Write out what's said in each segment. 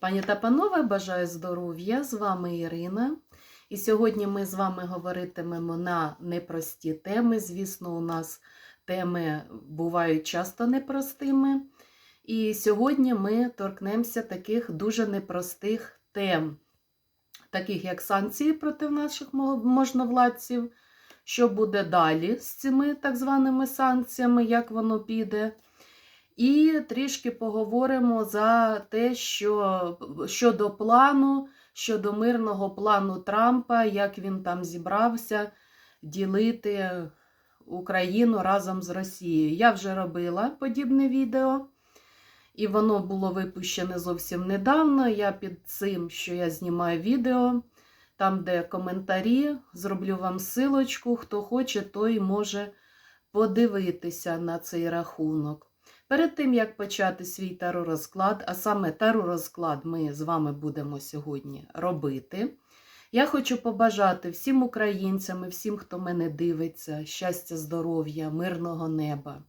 Пані та панове, бажаю здоров'я! З вами Ірина. І сьогодні ми з вами говоритимемо на непрості теми. Звісно, у нас теми бувають часто непростими. І сьогодні ми торкнемося таких дуже непростих тем, таких як санкції проти наших можновладців. Що буде далі з цими так званими санкціями, як воно піде. І трішки поговоримо за те, що щодо плану, щодо мирного плану Трампа, як він там зібрався ділити Україну разом з Росією. Я вже робила подібне відео, і воно було випущене зовсім недавно. Я під цим, що я знімаю відео, там, де коментарі, зроблю вам силочку. Хто хоче, той може подивитися на цей рахунок. Перед тим, як почати свій таророзклад, а саме таророзклад ми з вами будемо сьогодні робити, я хочу побажати всім українцям і всім, хто мене дивиться, щастя, здоров'я, мирного неба,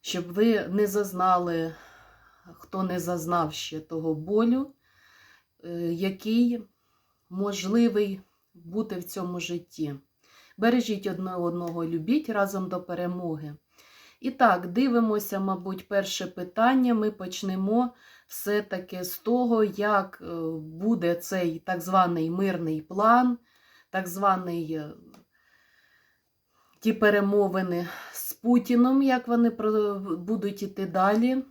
щоб ви не зазнали, хто не зазнав ще того болю, е, який можливий бути в цьому житті. Бережіть одне одного, любіть разом до перемоги. І так, дивимося, мабуть, перше питання. Ми почнемо все-таки з того, як е, буде цей так званий мирний план, так званий е, ті перемовини з Путіном, як вони будуть іти далі,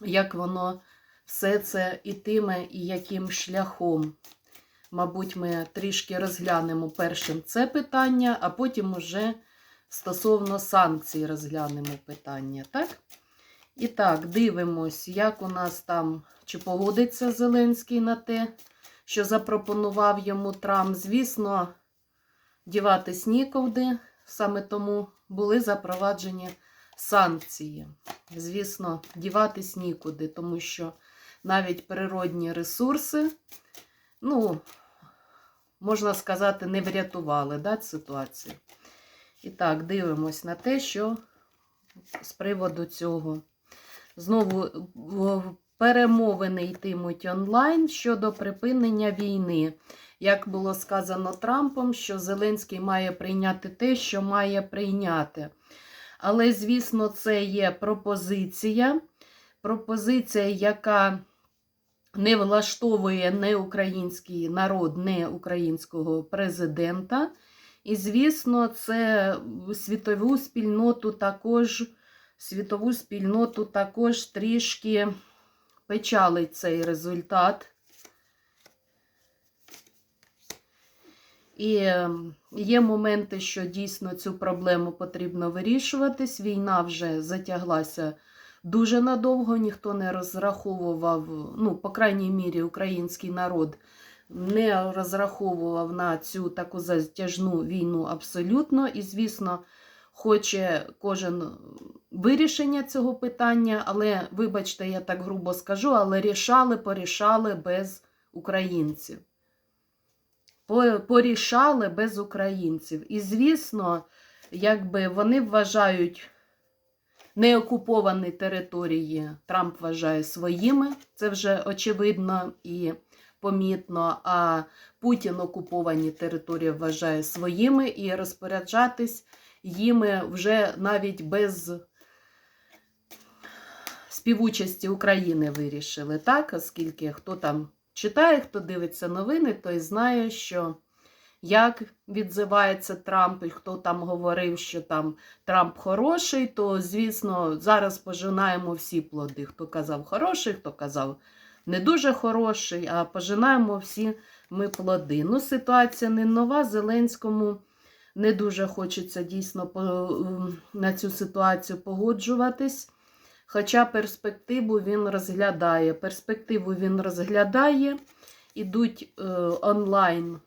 як воно все це ітиме і яким шляхом. Мабуть, ми трішки розглянемо першим це питання, а потім уже стосовно санкцій розглянемо питання, так? І так, дивимось, як у нас там, чи погодиться Зеленський на те, що запропонував йому Трамп. Звісно, діватись нікуди, саме тому були запроваджені санкції. Звісно, діватись нікуди, тому що навіть природні ресурси, ну, можна сказати, не врятували да, ситуацію. І так, дивимось на те, що з приводу цього. Знову перемовини йтимуть онлайн щодо припинення війни. Як було сказано Трампом, що Зеленський має прийняти те, що має прийняти. Але, звісно, це є пропозиція. Пропозиція, яка не влаштовує не український народ, не українського президента. І, звісно, це світову спільноту також світову спільноту також трішки печалить цей результат. І ем, є моменти, що дійсно цю проблему потрібно вирішуватись. Війна вже затяглася дуже надовго, ніхто не розраховував, ну, по крайній мірі, український народ не розраховував на цю таку затяжну війну абсолютно. І, звісно, хоче кожен вирішення цього питання, але, вибачте, я так грубо скажу, але рішали, порішали без українців. Порішали без українців. І, звісно, якби вони вважають неокуповані території, Трамп вважає своїми, це вже очевидно і помітно, а Путін окуповані території вважає своїми і розпоряджатись їми вже навіть без співучасті України вирішили, так? Оскільки хто там читає, хто дивиться новини, той знає, що як відзивається Трамп, і хто там говорив, що там Трамп хороший, то, звісно, зараз пожинаємо всі плоди. Хто казав хороший, хто казав не дуже хороший, а пожинаємо всі ми плоди. Ну, ситуація не нова. Зеленському не дуже хочеться дійсно на цю ситуацію погоджуватись. Хоча перспективу він розглядає. Перспективу він розглядає, ідуть е, онлайн,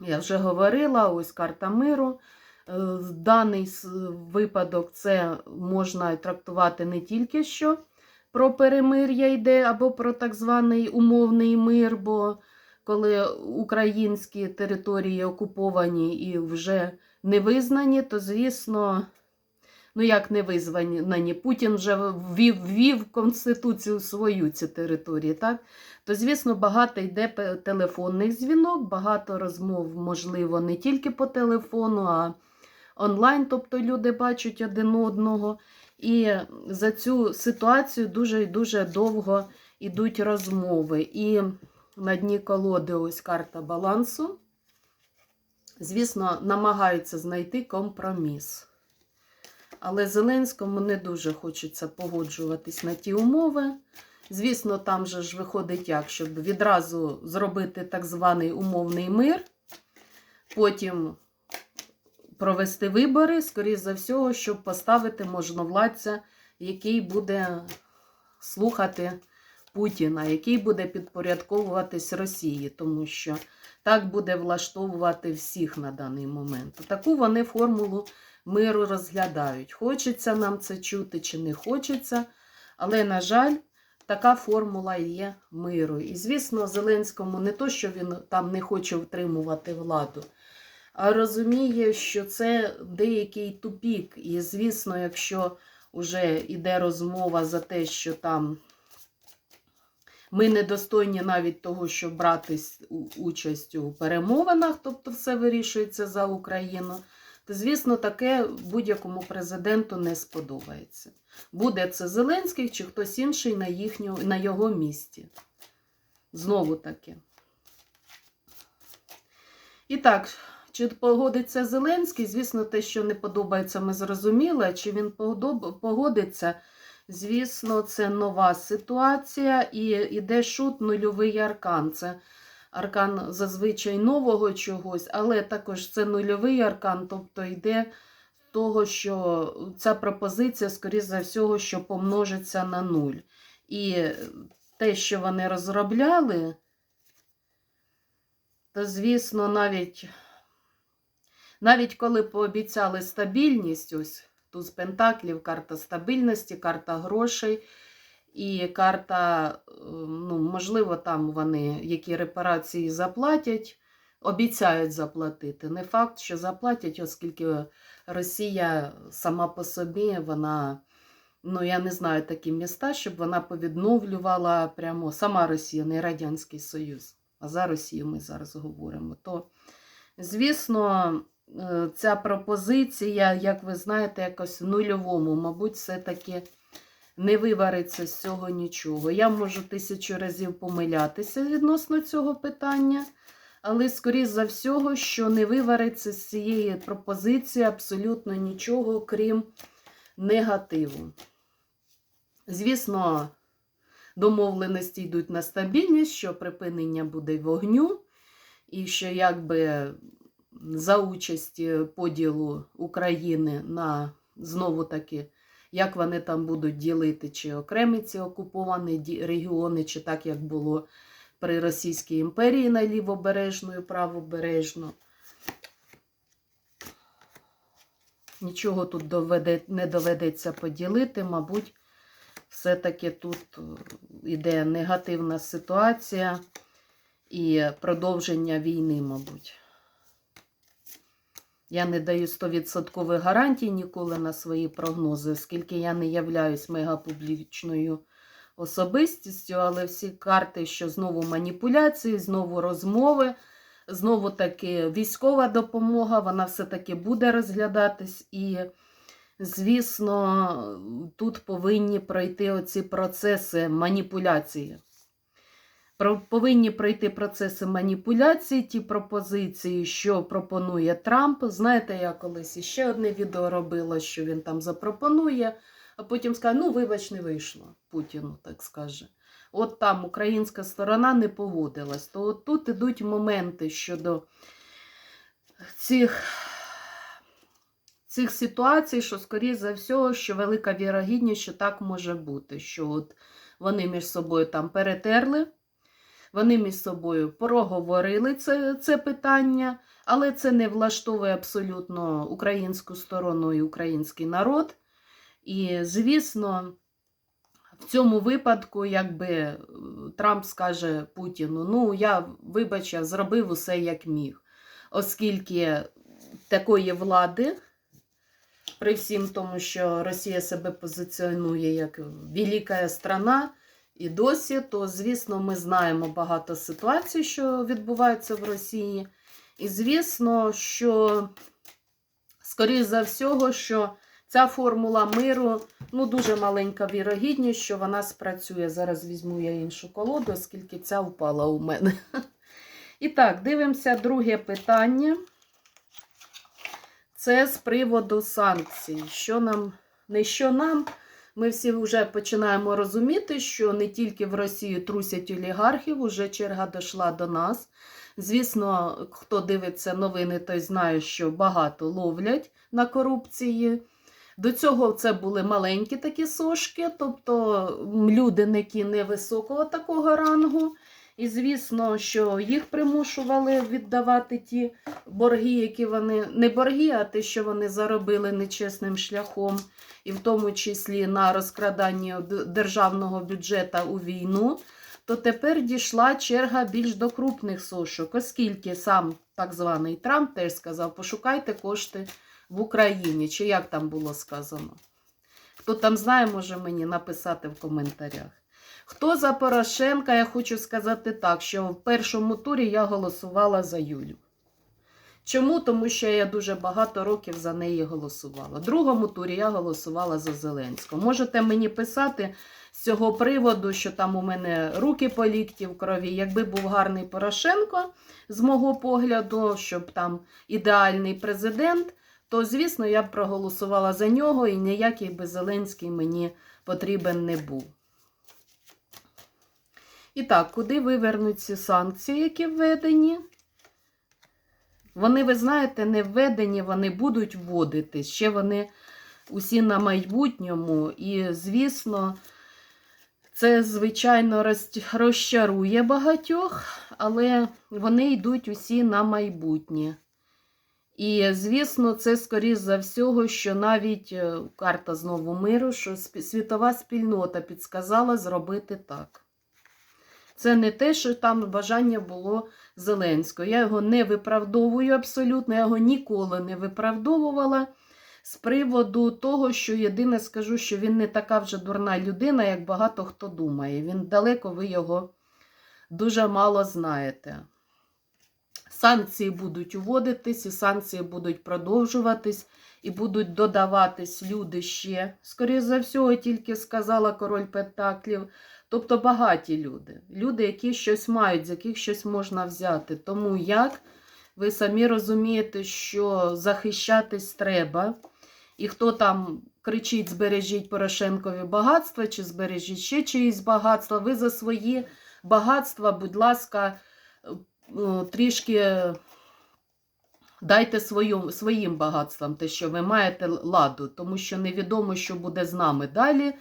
я вже говорила, ось карта миру. Е, даний випадок це можна трактувати не тільки що про перемир'я йде, або про так званий умовний мир, бо коли українські території окуповані і вже не визнані, то, звісно, Ну, як не визвані, Путін вже ввів, ввів Конституцію свою ці території, так? То, звісно, багато йде телефонних дзвінок, багато розмов, можливо, не тільки по телефону, а онлайн, тобто люди бачать один одного. І за цю ситуацію дуже і дуже довго йдуть розмови. І на дні колоди ось карта балансу. Звісно, намагаються знайти компроміс. Але Зеленському не дуже хочеться погоджуватись на ті умови. Звісно, там же ж виходить як, щоб відразу зробити так званий умовний мир, потім провести вибори, скоріш за всього, щоб поставити можновладця, який буде слухати Путіна, який буде підпорядковуватись Росії, тому що так буде влаштовувати всіх на даний момент. Таку вони формулу миру розглядають. Хочеться нам це чути чи не хочеться, але, на жаль, така формула є миру. І, звісно, Зеленському не то, що він там не хоче втримувати владу, розуміє, що це деякий тупік. І, звісно, якщо вже йде розмова за те, що там ми недостойні навіть того, щоб брати участь у перемовинах, тобто все вирішується за Україну, то, звісно, таке будь-якому президенту не сподобається. Буде це Зеленський чи хтось інший на, їхню, на його місці. Знову таки. І так, чи погодиться Зеленський? Звісно, те, що не подобається, ми зрозуміли. Чи він погодиться? Звісно, це нова ситуація і іде шут нульовий аркан. Це аркан зазвичай нового чогось, але також це нульовий аркан, тобто йде того, що ця пропозиція, скоріш за всього, що помножиться на нуль. І те, що вони розробляли, то, звісно, навіть, навіть коли пообіцяли стабільність, ось туз Пентаклів, карта стабільності, карта грошей і карта, е, ну, можливо, там вони які репарації заплатять, обіцяють заплатити. Не факт, що заплатять, оскільки Росія сама по собі, вона, ну я не знаю такі міста, щоб вона повідновлювала прямо сама Росія, не Радянський Союз. А за Росію ми зараз говоримо. То, звісно, ця пропозиція, як ви знаєте, якось в нульовому, мабуть, все-таки не вивариться з цього нічого. Я можу тисячу разів помилятися відносно цього питання, але, скоріш за всього, що не вивариться з цієї пропозиції абсолютно нічого, крім негативу. Звісно, домовленості йдуть на стабільність, що припинення буде вогню, і що якби за участі поділу України на знову таки, як вони там будуть ділити, чи окремі ці окуповані регіони, чи так, як було при Російській імперії на лівобережну і правобережну. Нічого тут доведе, не доведеться поділити, мабуть, все-таки тут е, іде негативна ситуація і продовження війни, мабуть. Я не даю 100% гарантій ніколи на свої прогнози, оскільки я не являюсь мегапублічною особистістю, але всі карти, що знову маніпуляції, знову розмови, знову таки військова допомога, вона все-таки буде розглядатись. І, звісно, тут повинні пройти оці процеси маніпуляції. Повинні пройти процеси маніпуляції, ті пропозиції, що пропонує Трамп. Знаєте, я колись іще одне відео робила, що він там запропонує, а потім скаже, ну, вибач, не вийшло Путіну, так скаже. От там українська сторона не погодилась. То от тут ідуть моменти щодо цих, цих ситуацій, що, скоріше за всього, що велика вірогідність, що так може бути. Що от вони між собою там перетерли. Вони між собою проговорили це, це питання, але це не влаштовує абсолютно українську сторону і український народ. І, звісно, в цьому випадку, якби е, Трамп скаже Путіну: ну, я, вибач, я зробив усе як міг, оскільки такої влади При всім тому, що Росія себе позиціонує як велика страна і досі, то, звісно, ми знаємо багато ситуацій, що відбуваються в Росії. І звісно, що, скоріш за всього, що ця формула миру ну, дуже маленька вірогідність, що вона спрацює. Зараз візьму я іншу колоду, оскільки ця впала у мене. І так, дивимося друге питання. Це з приводу санкцій. Що нам, не що нам, ми всі вже починаємо розуміти, що не тільки в Росії трусять олігархів, уже черга дійшла до нас. Звісно, хто дивиться новини, той знає, що багато ловлять на корупції. До цього це були маленькі такі сошки, тобто люди, які невисокого такого рангу. І звісно, що їх примушували віддавати ті борги, які вони не борги, а те, що вони заробили нечесним шляхом, і в тому числі на розкраданні державного бюджету у війну. То тепер дійшла черга більш до крупних сошок, оскільки сам так званий Трамп теж сказав: пошукайте кошти в Україні, чи як там було сказано. Хто там знає, може мені написати в коментарях. Хто за Порошенка, я хочу сказати так, що в першому турі я голосувала за Юлю. Чому? Тому що я дуже багато років за неї голосувала. В другому турі я голосувала за Зеленського. Можете мені писати з цього приводу, що там у мене руки по лікті в крові. Якби був гарний Порошенко, з мого погляду, щоб там ідеальний президент, то, звісно, я б проголосувала за нього і ніякий би Зеленський мені потрібен не був. І так, куди вивернуть ці санкції, які введені? Вони, ви знаєте, не введені, вони будуть вводитись. Ще вони усі на майбутньому. І, звісно, це, звичайно, розчарує багатьох, але вони йдуть усі на майбутнє. І, звісно, це, скоріш за всього, що навіть е, карта знову миру, що світова спільнота підсказала зробити так. Це не те, що там бажання було Зеленського. Я його не виправдовую абсолютно, я його ніколи не виправдовувала з приводу того, що єдине скажу, що він не така вже дурна людина, як багато хто думає. Він далеко ви його дуже мало знаєте. Санкції будуть уводитись, і санкції будуть продовжуватись, і будуть додаватись люди ще. Скоріше за всього, тільки сказала король Пентаклів. Тобто багаті люди, люди, які щось мають, з яких щось можна взяти. Тому як ви самі розумієте, що захищатись треба, і хто там кричить: збережіть Порошенкові багатства, чи збережіть ще чиїсь багатства, ви за свої багатства, будь ласка, ну, трішки дайте свою, своїм багатствам те, що ви маєте ладу, тому що невідомо, що буде з нами далі.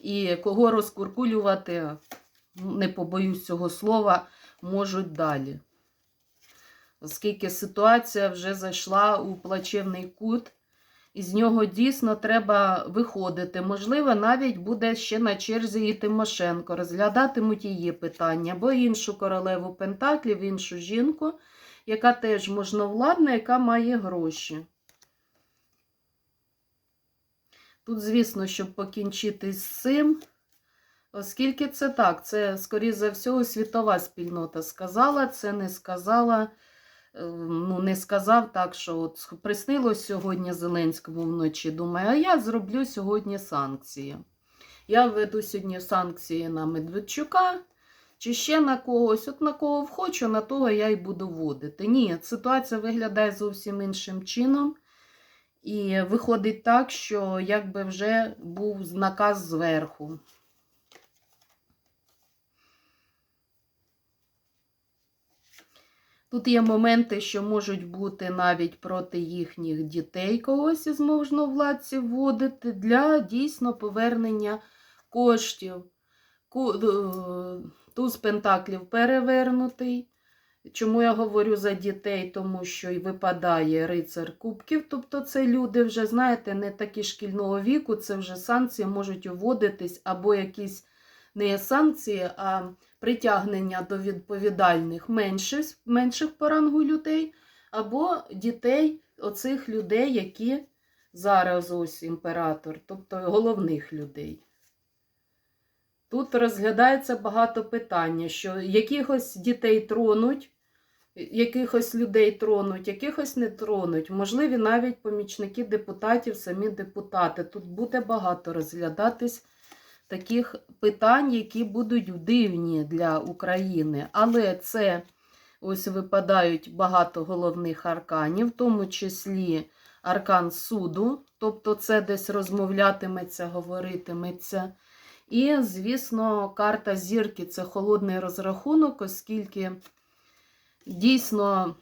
І кого розкуркулювати, не побоюсь цього слова, можуть далі. Оскільки ситуація вже зайшла у плачевний кут, і з нього дійсно треба виходити. Можливо, навіть буде ще на черзі і Тимошенко. Розглядатимуть її питання, або іншу королеву Пентаклів, іншу жінку, яка теж можновладна, яка має гроші. Тут, звісно, щоб покінчити з цим, оскільки це так, це, скоріш за всього, світова спільнота сказала, це не сказала, е, ну, не сказав так, що от приснилось сьогодні Зеленському вночі. Думаю, а я зроблю сьогодні санкції. Я введу сьогодні санкції на Медведчука. Чи ще на когось, от на кого хочу, на того я й буду вводити. Ні, ситуація виглядає зовсім іншим чином. І виходить так, що якби вже був наказ зверху. Тут є моменти, що можуть бути навіть проти їхніх дітей когось із можновладців вводити для дійсно повернення коштів. Е, Туз пентаклів перевернутий. Чому я говорю за дітей? Тому що й випадає рицар кубків, тобто це люди вже, знаєте, не такі шкільного віку, це вже санкції можуть уводитись, або якісь не санкції, а притягнення до відповідальних менших, менших по рангу людей, або дітей оцих людей, які Зараз ось імператор, тобто головних людей. Тут розглядається багато питання, що якихось дітей тронуть, якихось людей тронуть, якихось не тронуть. Можливі навіть помічники депутатів, самі депутати. Тут буде багато розглядатись таких питань, які будуть дивні для України. Але це ось випадають багато головних арканів, в тому числі аркан суду, тобто це десь розмовлятиметься, говоритиметься. І, звісно, карта зірки це холодний розрахунок, оскільки дійсно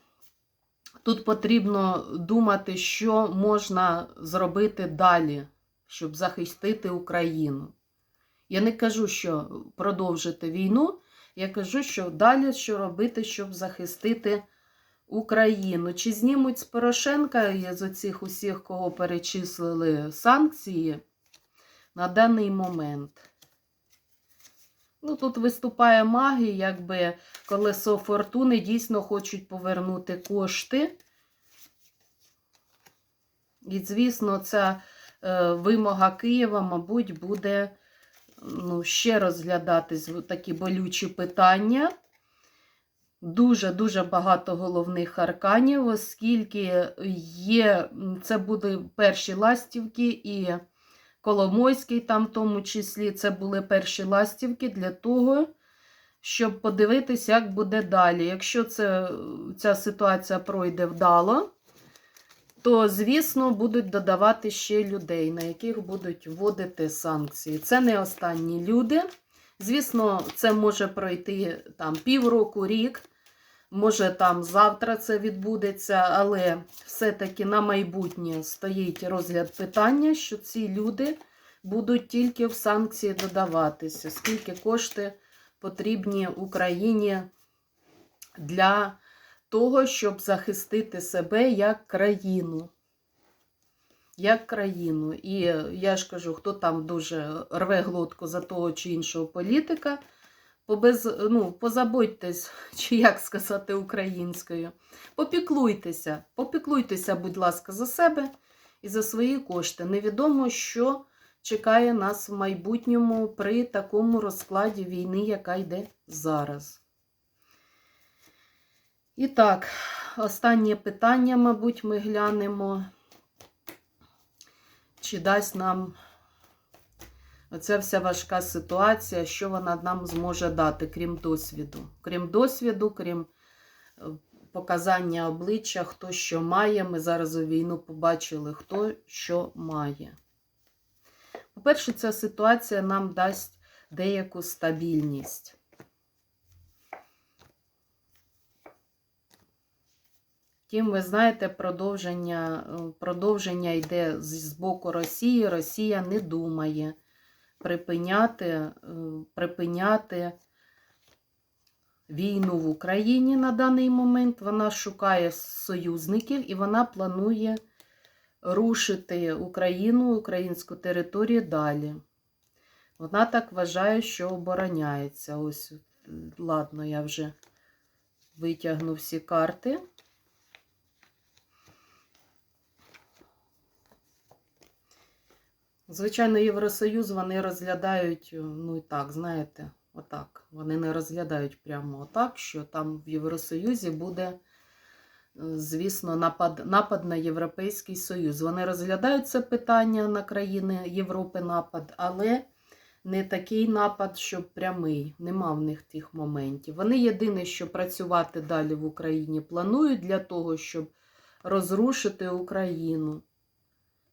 тут потрібно думати, що можна зробити далі, щоб захистити Україну. Я не кажу, що продовжити війну, я кажу, що далі що робити, щоб захистити Україну. Чи знімуть з Порошенка з оцих усіх, кого перечислили санкції на даний момент? Ну, тут виступає магія, якби колесо фортуни дійсно хочуть повернути кошти. І, звісно, ця е, вимога Києва, мабуть, буде ну, ще розглядатись такі болючі питання. Дуже-дуже багато головних арканів, оскільки є, це були перші ластівки і Коломойський, там в тому числі, це були перші ластівки для того, щоб подивитися, як буде далі. Якщо це, ця ситуація пройде вдало, то, звісно, будуть додавати ще людей, на яких будуть вводити санкції. Це не останні люди. Звісно, це може пройти там півроку, рік. Може, там завтра це відбудеться, але все-таки на майбутнє стоїть розгляд питання, що ці люди будуть тільки в санкції додаватися, скільки кошти потрібні Україні для того, щоб захистити себе як країну. Як країну. І я ж кажу, хто там дуже рве глотку за того чи іншого політика, Побез, ну, позабудьтесь, чи як сказати українською. Попіклуйтеся, попіклуйтеся, будь ласка, за себе і за свої кошти. Невідомо, що чекає нас в майбутньому при такому розкладі війни, яка йде зараз. І так, останнє питання, мабуть, ми глянемо, чи дасть нам. Оця вся важка ситуація, що вона нам зможе дати, крім досвіду. Крім досвіду, крім е, показання обличчя, хто що має. Ми зараз у війну побачили, хто що має. По-перше, ця ситуація нам дасть деяку стабільність. Втім, ви знаєте, продовження, е, продовження йде з боку Росії. Росія не думає припиняти, е, припиняти війну в Україні на даний момент. Вона шукає союзників і вона планує рушити Україну, українську територію далі. Вона так вважає, що обороняється. Ось, ладно, я вже витягну всі карти. Звичайно, Євросоюз вони розглядають, ну і так, знаєте, отак. Вони не розглядають прямо отак, що там в Євросоюзі буде, е, звісно, напад, напад на Європейський Союз. Вони розглядають це питання на країни Європи напад, але не такий напад, що прямий. Нема в них тих моментів. Вони єдине, що працювати далі в Україні планують для того, щоб розрушити Україну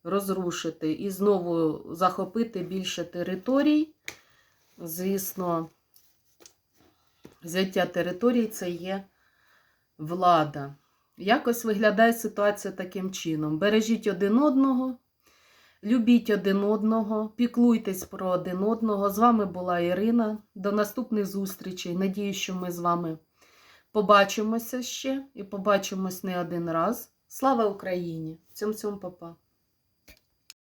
розрушити і знову захопити більше територій. Звісно, взяття територій це є влада. Якось виглядає ситуація таким чином. Бережіть один одного, любіть один одного, піклуйтесь про один одного. З вами була Ірина. До наступних зустрічей. Надію, що ми з вами побачимося ще і побачимось не один раз. Слава Україні! Цьом цьом папа!